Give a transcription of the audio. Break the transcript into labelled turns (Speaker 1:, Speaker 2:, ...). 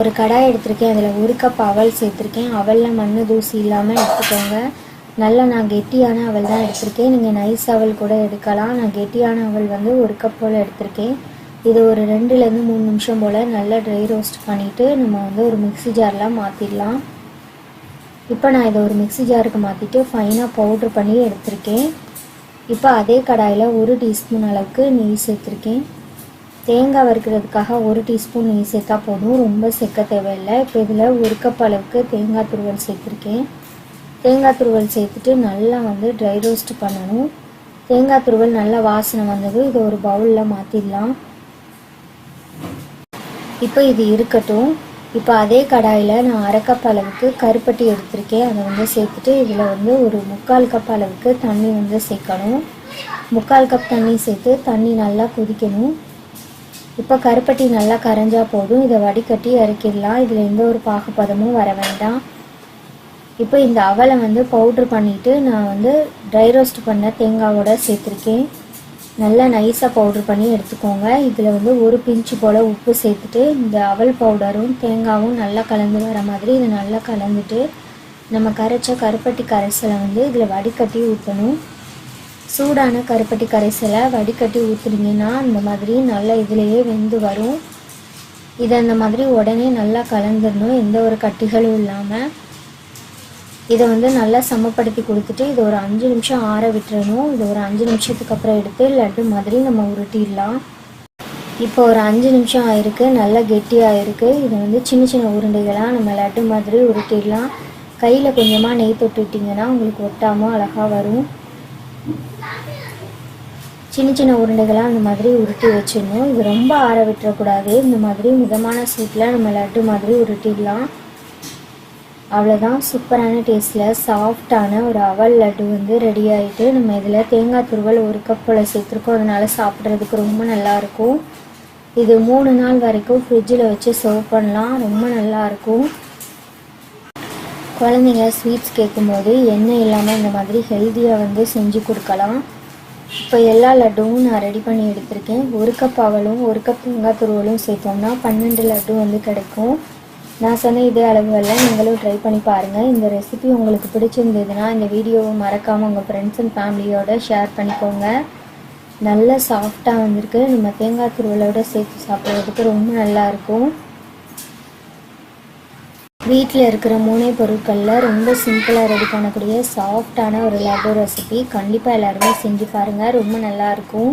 Speaker 1: ஒரு கடாய் எடுத்திருக்கேன் அதில் ஒரு கப் அவல் சேர்த்துருக்கேன். அவலில் மண் தூசி இல்லாமல் எடுத்துக்கோங்க. நல்லா நான் கெட்டியான அவல் தான் எடுத்திருக்கேன். நீங்கள் நைஸ் அவல் கூட எடுக்கலாம். நான் கெட்டியான அவல் வந்து ஒரு கப் போல் எடுத்திருக்கேன். இது ஒரு ரெண்டுலேருந்து மூணு நிமிஷம் போல் நல்லா ட்ரை ரோஸ்ட் பண்ணிவிட்டு நம்ம வந்து ஒரு மிக்ஸி ஜாரில் மாற்றிடலாம் இப்போ நான் இதை ஒரு மிக்ஸி ஜாருக்கு மாற்றிட்டு ஃபைனாக பவுட்ரு பண்ணி எடுத்திருக்கேன். இப்போ அதே கடாயில் ஒரு டீஸ்பூன் அளவுக்கு நெய் சேர்த்துருக்கேன். தேங்காய் வறுக்கிறதுக்காக ஒரு டீஸ்பூன் நெய் சேர்த்தா போதும். ரொம்ப சேர்க்க தேவையில்லை. இப்போ இதில் ஒரு கப் அளவுக்கு தேங்காய் துருவல் சேர்த்துருக்கேன். தேங்காய் துருவல் சேர்த்துட்டு நல்லா வந்து ட்ரை ரோஸ்ட் பண்ணணும். தேங்காய் துருவல் நல்லா வாசனை வந்தது இதை ஒரு பவுலில் மாற்றிடலாம் இப்போ இது இருக்கட்டும். இப்போ அதே கடாயில் நான் அரை கப் அளவுக்கு கருப்பட்டி எடுத்திருக்கேன். அதை வந்து சேர்த்துட்டு இதில் வந்து ஒரு முக்கால் கப் அளவுக்கு தண்ணி வந்து சேர்க்கணும். முக்கால் கப் தண்ணி சேர்த்து தண்ணி நல்லா கொதிக்கணும். இப்போ கருப்பட்டி நல்லா கரைஞ்சா போதும். இதை வடிகட்டி இறக்கிடலாம் இதில் எந்த ஒரு பாகுபதமும் வர வேண்டாம். இப்போ இந்த அவலை வந்து பவுட்ரு பண்ணிவிட்டு நான் வந்து ட்ரை ரோஸ்ட் பண்ண தேங்காவோட சேர்த்துருக்கேன். நல்லா நைஸாக பவுட்ரு பண்ணி எடுத்துக்கோங்க. இதில் வந்து ஒரு பிஞ்சு போல் உப்பு சேர்த்துட்டு இந்த அவல் பவுடரும் தேங்காவும் நல்லா கலந்து வர மாதிரி இதை நல்லா கலந்துட்டு நம்ம கரைச்ச கருப்பட்டி கரைசலை வந்து இதில் வடிகட்டி ஊற்றணும் சூடான கருப்பட்டி கரைசலை வடிகட்டி ஊற்றுனீங்கன்னா இந்த மாதிரி நல்லா இதுலேயே வெந்து வரும். இதை அந்த மாதிரி உடனே நல்லா கலந்துடணும் எந்த ஒரு கட்டிகளும் இல்லாமல் இதை வந்து நல்லா சமப்படுத்தி கொடுத்துட்டு இதை ஒரு அஞ்சு நிமிஷம் ஆற விட்டுறணும். இது ஒரு அஞ்சு நிமிஷத்துக்கு அப்புறம் எடுத்து லட்டு மாதிரி நம்ம உருட்டிடலாம். இப்போ ஒரு அஞ்சு நிமிஷம் ஆயிருக்கு. நல்லா கெட்டியாயிருக்கு இதை வந்து சின்ன சின்ன உருண்டைகளாக நம்ம லட்டு மாதிரி உருட்டிடலாம். கையில் கொஞ்சமாக நெய் தொட்டுட்டிங்கன்னா உங்களுக்கு ஒட்டாமல் அழகாக வரும். சின்ன சின்ன உருண்டைகளாக அந்த மாதிரி உருட்டி வச்சிடணும். இது ரொம்ப ஆற விட்டுறக்கூடாது. இந்த மாதிரி மிதமான சூட்டில் நம்ம லட்டு மாதிரி உருட்டிடலாம். அவ்வளோதான் சூப்பரான டேஸ்ட்டில் சாஃப்டான ஒரு அவல் லட்டு வந்து ரெடி ஆகிட்டு நம்ம இதில் தேங்காய் துருவல் ஒரு கப் போல் சேர்த்துருக்கோம். அதனால் சாப்பிட்றதுக்கு ரொம்ப நல்லாயிருக்கும் இது மூணு நாள் வரைக்கும் ஃப்ரிட்ஜில் வச்சு சர்வ் பண்ணலாம். ரொம்ப நல்லாயிருக்கும் குழந்தைங்க ஸ்வீட்ஸ் கேட்கும்போது எண்ணெய் இல்லாமல் இந்த மாதிரி ஹெல்த்தியாக வந்து செஞ்சு கொடுக்கலாம். இப்போ எல்லா லட்டுவும் நான் ரெடி பண்ணி எடுத்திருக்கேன். ஒரு கப் அவலும் ஒரு கப் தேங்காய் துருவலும் சேர்த்தோம்னா பன்னெண்டு லட்டு வந்து கிடைக்கும். நான் சொன்ன இதே அளவுகளில் நீங்களும் ட்ரை பண்ணி பாருங்கள் இந்த ரெசிபி உங்களுக்கு பிடிச்சிருந்ததுன்னா இந்த வீடியோவை மறக்காமல் உங்கள் ஃப்ரெண்ட்ஸ் அண்ட் ஃபேமிலியோட ஷேர் பண்ணிக்கோங்க. நல்ல சாஃப்டாக வந்திருக்கு. நம்ம தேங்காய் துருவலோட சேர்த்து சாப்பிட்றதுக்கு ரொம்ப நல்லாயிருக்கும் வீட்டில் இருக்கிற மூணே பொருட்களில் ரொம்ப சிம்பிளாக ரெடி பண்ணக்கூடிய சாஃப்டான ஒரு லட்டு ரெசிபி கண்டிப்பாக எல்லாருமே செஞ்சு பாருங்கள் ரொம்ப நல்லாயிருக்கும்